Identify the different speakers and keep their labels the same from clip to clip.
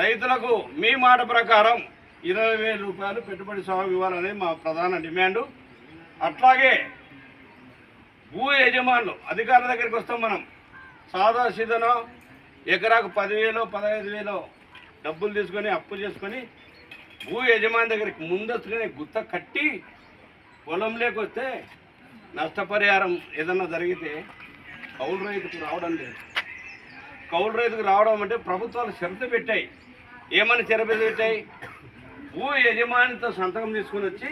Speaker 1: రైతులకు మీ మాట ప్రకారం ఇరవై వేల రూపాయలు పెట్టుబడి సాగు ఇవ్వాలనేది మా ప్రధాన డిమాండు. అట్లాగే భూ యజమానులు అధికారుల దగ్గరికి వస్తాం మనం. సాదా సీదనో ఎకరాకు పదివేలు పదహైదు వేలు డబ్బులు తీసుకొని అప్పు చేసుకొని భూ యజమాని దగ్గరికి ముందస్తుగానే గుత్త కట్టి పొలం వస్తే నష్టపరిహారం ఏదన్నా జరిగితే కౌలు రైతుకు రావడం లేదు. కౌలు రైతుకు రావడం అంటే ప్రభుత్వాలు షరతు పెట్టాయి. ఏమని షరతు పెట్టాయి భూ యజమానితో సంతకం తీసుకుని వచ్చి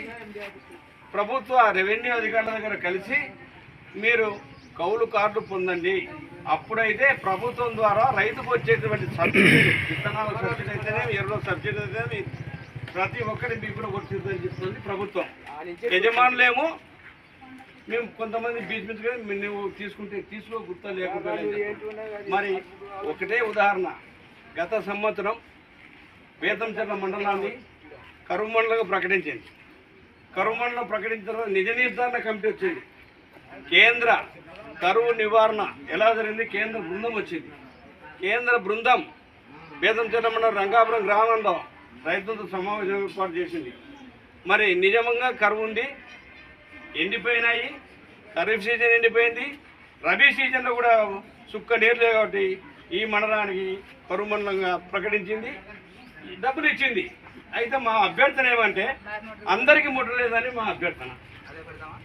Speaker 1: ప్రభుత్వ రెవెన్యూ అధికారుల దగ్గర కలిసి మీరు కౌలు కార్డు పొందండి. అప్పుడైతే ప్రభుత్వం ద్వారా రైతుకు వచ్చేటువంటి సబ్సిడీ విత్తనాల సబ్సిడీ అయితేనే ఎరువుల సబ్సిడీ అయితేనే ప్రతి ఒక్కరి మీకు కూడా వచ్చిందని చెప్తుంది ప్రభుత్వం. యజమానులేమో మేము కొంతమంది బీచ్ మీద నువ్వు తీసుకుంటే తీసుకో గుర్త లేకుండా మరి ఒకటే ఉదాహరణ. గత సంవత్సరం వేతంచెర్ల మండలాన్ని కరువు మండలంగా ప్రకటించింది. కరువు మండలం ప్రకటించిన తర్వాత నిజ నిర్ధారణ కమిటీ వచ్చింది. కేంద్ర కరువు నివారణ ఎలా జరిగింది? కేంద్ర బృందం వచ్చింది. కేంద్ర బృందం బేతంచెర్ల మండలం రంగాపురం గ్రామంలో రైతులతో సమావేశం ఏర్పాటు చేసింది. మరి నిజంగా కరువు ఉంది ఎండిపోయినాయి ఖరీఫ్ సీజన్ ఎండిపోయింది రబీ సీజన్లో కూడా సుక్క నీరు లేదు కాబట్టి ఈ మండలానికి కరువు మండలంగా ప్రకటించింది. డబ్బులు ఇచ్చింది అయితే మా అభ్యర్థన ఏమంటే అందరికీ ముట్టలేదని మా అభ్యర్థన.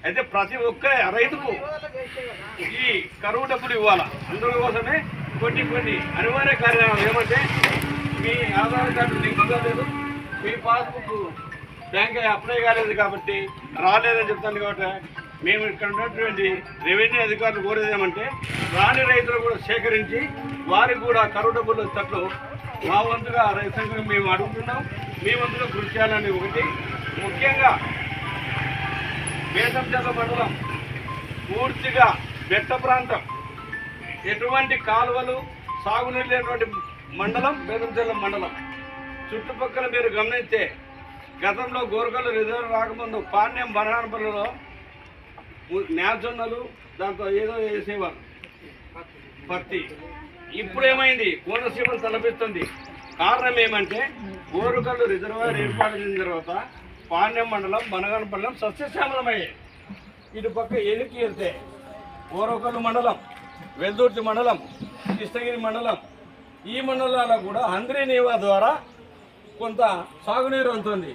Speaker 1: అయితే ప్రతి ఒక్క రైతుకు ఈ కరువు డబ్బులు ఇవ్వాలా? అందుకోసమే కొన్ని కొన్ని అనివార్య కార్యక్రమాలు. ఏమంటే మీ ఆధార్ కార్డు లింక్ కాలేదు మీ పాస్బుక్ బ్యాంక్ అప్లై కాలేదు కాబట్టి రాలేదని చెప్తాను కాబట్టి మేము ఇక్కడ ఉన్నటువంటి రెవెన్యూ అధికారులు కోరేదేమంటే రాని రైతులు కూడా సేకరించి వారికి కూడా కరువు డబ్బులు తట్లు మా వంతుగా రైతులు మేము అడుగుతున్నాం. మీ వంతుగా కృషి చేయాలని ఒకటి. ముఖ్యంగా వేసంచెర్ల మండలం పూర్తిగా బెట్ట ప్రాంతం. ఎటువంటి కాలువలు సాగునీరు లేనటువంటి మండలం బేదంచెర్ల మండలం. చుట్టుపక్కల మీరు గమనిస్తే గతంలో గోరకల్లు రిజర్వ్ రాకముందు పాణ్యం బనానపల్లిలో నేజొన్నలు దాంతో ఏదో వేసేవారు. పత్తి. ఇప్పుడు ఏమైంది కోనసీమను తలపిస్తుంది. కారణం ఏమంటే గోరుకల్లు రిజర్వాయర్ ఏర్పాటు చేసిన తర్వాత పాణ్యం మండలం బనగానపల్లం సస్యశ్యామలమయ్యాయి. ఇటు పక్క ఎనికి వెళ్తే గోరకల్లు మండలం వెల్దుర్తి మండలం కృష్ణగిరి మండలం ఈ మండలాల్లో కూడా హంద్రీ నీవా ద్వారా కొంత సాగునీరు అందుతుంది.